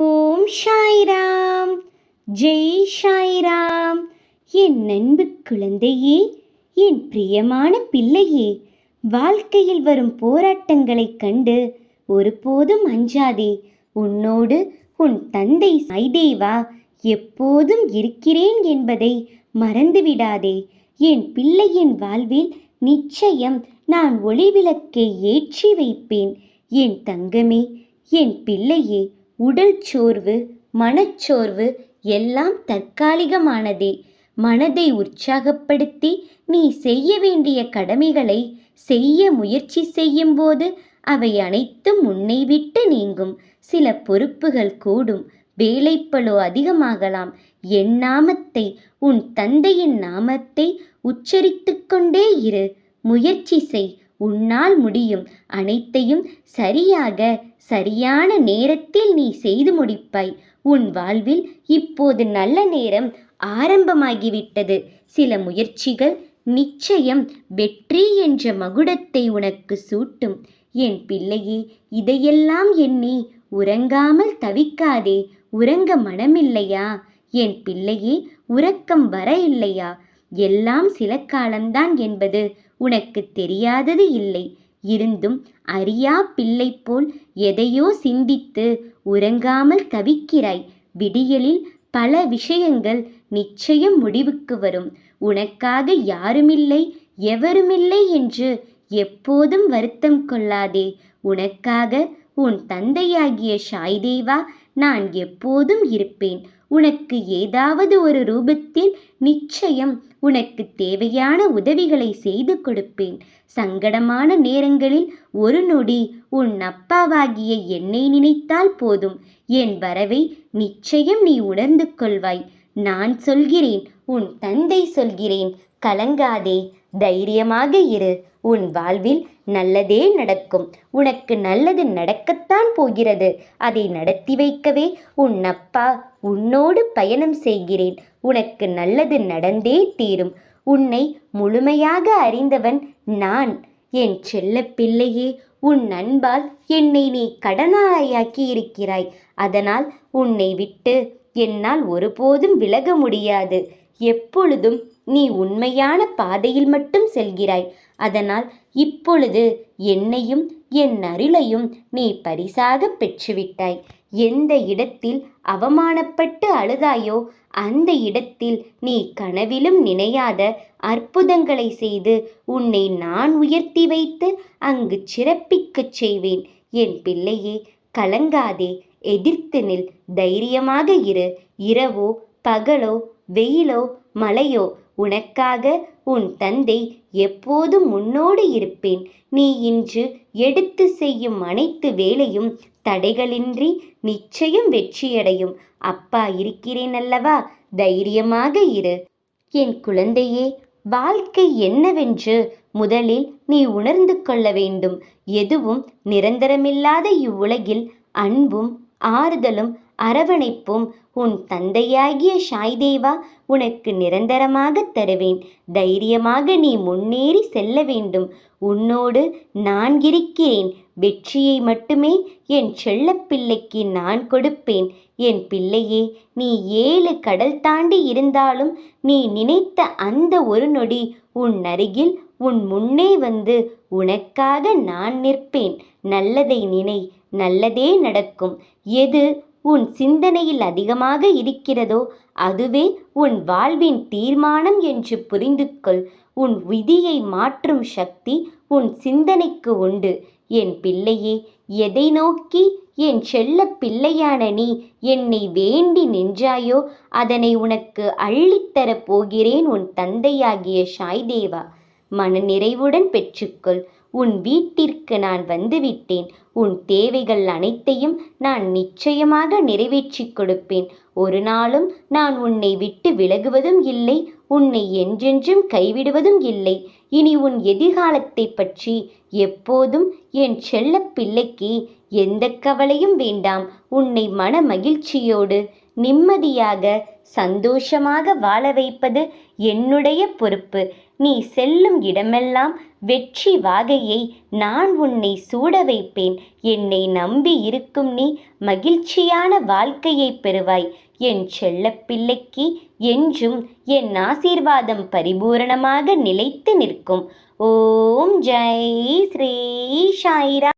ஓம் ஷாயிராம் ஜெய் ஷாயிராம் என் நண்பு குழந்தையே என் பிரியமான பிள்ளையே வாழ்க்கையில் வரும் போராட்டங்களைக் கண்டு ஒருபோதும் அஞ்சாதே. உன்னோடு உன் தந்தை சாய்தேவா எப்போதும் இருக்கிறேன் என்பதை மறந்துவிடாதே. என் பிள்ளையின் வாழ்வில் நிச்சயம் நான் ஒளிவிளக்கை ஏற்றி வைப்பேன். என் தங்கமே என் பிள்ளையே உடல் சோர்வு மனச்சோர்வு எல்லாம் தற்காலிகமானதே. மனதை உற்சாகப்படுத்தி நீ செய்ய வேண்டிய கடமைகளை செய்ய முயற்சி செய்யும்போது அவை அனைத்தும் உன்னை விட்டு நீங்கும். சில பொறுப்புகள் கூடும். வேலைப்பளோ அதிகமாகலாம். என் நாமத்தை உன் தந்தையின் நாமத்தை உச்சரித்து கொண்டே இரு. முயற்சி செய். உன்னால் முடியும். அனைத்தையும் சரியாக சரியான நேரத்தில் நீ செய்து முடிப்பாய். உன் வாழ்வில் இப்போது நல்ல நேரம் ஆரம்பமாகிவிட்டது. சில முயற்சிகள் நிச்சயம் வெற்றி என்ற மகுடத்தை உனக்கு சூட்டும். என் பிள்ளையே இதையெல்லாம் எண்ணி உறங்காமல் தவிக்காதே. உறங்க மனமில்லையா? என் பிள்ளையே உறக்கம் வர இல்லையா? எல்லாம் சில காலம்தான் என்பது உனக்கு தெரியாதது இல்லை. இருந்தும் அறியா பிள்ளை போல் எதையோ சிந்தித்து உறங்காமல் தவிக்கிறாய். விடியலில் பல விஷயங்கள் நிச்சயம் முடிவுக்கு வரும். உனக்காக யாருமில்லை எவருமில்லை என்று எப்போதும் வருத்தம் கொள்ளாதே. உனக்காக உன் தந்தையாகிய சாய்தேவா நான் எப்போதும் இருப்பேன். உனக்கு ஏதாவது ஒரு ரூபத்தில் நிச்சயம் உனக்கு தேவையான உதவிகளை செய்து கொடுப்பேன். சங்கடமான நேரங்களில் ஒரு நொடி உன் அப்பாவாகிய என்னை நினைத்தால் போதும். என் வரவை நிச்சயம் நீ உணர்ந்து கொள்வாய். நான் சொல்கிறேன் உன் தந்தை சொல்கிறேன் கலங்காதே தைரியமாக இரு. உன் வாழ்வில் நல்லதே நடக்கும். உனக்கு நல்லது நடக்கத்தான் போகிறது. அதை நடத்தி வைக்கவே உன் அப்பா உன்னோடு பயணம் செய்கிறேன். உனக்கு நல்லது நடந்தே தீரும். உன்னை முழுமையாக அறிந்தவன் நான். என் செல்ல பிள்ளையே உன் அன்பால் என்னை நீ கடனாளியாக்கி இருக்கிறாய். அதனால் உன்னை விட்டு என்னால் ஒருபோதும் விலக முடியாது. எப்பொழுதும் நீ உண்மையான பாதையில் மட்டும் செல்கிறாய். அதனால் இப்பொழுது என்னையும் என் அருளையும் நீ பரிசாக பெற்றுவிட்டாய். எந்த இடத்தில் அவமானப்பட்டு அழுதாயோ அந்த இடத்தில் நீ கனவிலும் நினையாத அற்புதங்களை செய்து உன்னை நான் உயர்த்தி வைத்து அங்கு சிறப்பிக்கச் செய்வேன். என் பிள்ளையே கலங்காதே. எதிர்த்து நில். தைரியமாக இரு. இரவோ பகலோ வெயிலோ மழையோ உனக்காக உன் தந்தை எப்போதும் உன்னோடு இருப்பேன். நீ இன்று எடுத்து செய்யும் அனைத்து வேலையும் தடைகளின்றி நிச்சயம் வெற்றியடையும். அப்பா இருக்கிறேன் அல்லவா? தைரியமாக இரு. என் குழந்தையே வாழ்க்கை என்னவென்று முதலில் நீ உணர்ந்து கொள்ள வேண்டும். எதுவும் நிரந்தரமில்லாத இவ்வுலகில் அன்பும் ஆறுதலும் அரவணைப்பும் உன் தந்தையாகிய ஷாய்தேவா உனக்கு நிரந்தரமாக தருவேன். தைரியமாக நீ முன்னேறி செல்ல வேண்டும். உன்னோடு நான் இருக்கிறேன். வெற்றியை மட்டுமே என் செல்லப்பிள்ளைக்கு நான் கொடுப்பேன். என் பிள்ளையே நீ ஏழு கடல் தாண்டி இருந்தாலும் நீ நினைத்த அந்த ஒரு நொடி உன் அருகில் உன் முன்னே வந்து உனக்காக நான் நிற்பேன். நல்லதை நினை நல்லதே நடக்கும். எது உன் சிந்தனையில் அதிகமாக இருக்கிறதோ அதுவே உன் வாழ்வின் தீர்மானம் என்று புரிந்து கொள் உன் விதியை மாற்றும் சக்தி உன் சிந்தனைக்கு உண்டு. என் பிள்ளையே எதை நோக்கி? என் செல்ல பிள்ளையான நீ என்னை வேண்டி நின்றாயோ அதனை உனக்கு அள்ளித்தரப் போகிறேன் உன் தந்தையாகிய சாய்தேவா. மனநிறைவுடன் பெற்றுக்கொள். உன் வீட்டிற்கு நான் வந்துவிட்டேன். உன் தேவைகள் அனைத்தையும் நான் நிச்சயமாக நிறைவேற்றிக் கொடுப்பேன். ஒரு நாளும் நான் உன்னை விட்டு விலகுவதும் இல்லை. உன்னை என்றென்றும் கைவிடுவதும் இல்லை. இனி உன் எதிர்காலத்தை பற்றி எப்போதும் என் செல்ல பிள்ளைக்கு எந்த கவலையும் வேண்டாம். உன்னை மன மகிழ்ச்சியோடு நிம்மதியாக சந்தோஷமாக வாழ வைப்பது என்னுடைய பொறுப்பு. நீ செல்லும் இடமெல்லாம் வெற்றி வாகையை நான் உன்னை சூட வைப்பேன். என்னை நம்பி இருக்கும் நீ மகிழ்ச்சியான வாழ்க்கையை பெறுவாய். என் செல்லப்பிள்ளைக்கு என்றும் என் ஆசீர்வாதம் பரிபூரணமாக நிலைத்து நிற்கும். ஓம் ஜெய் ஸ்ரீ சாய்ரா.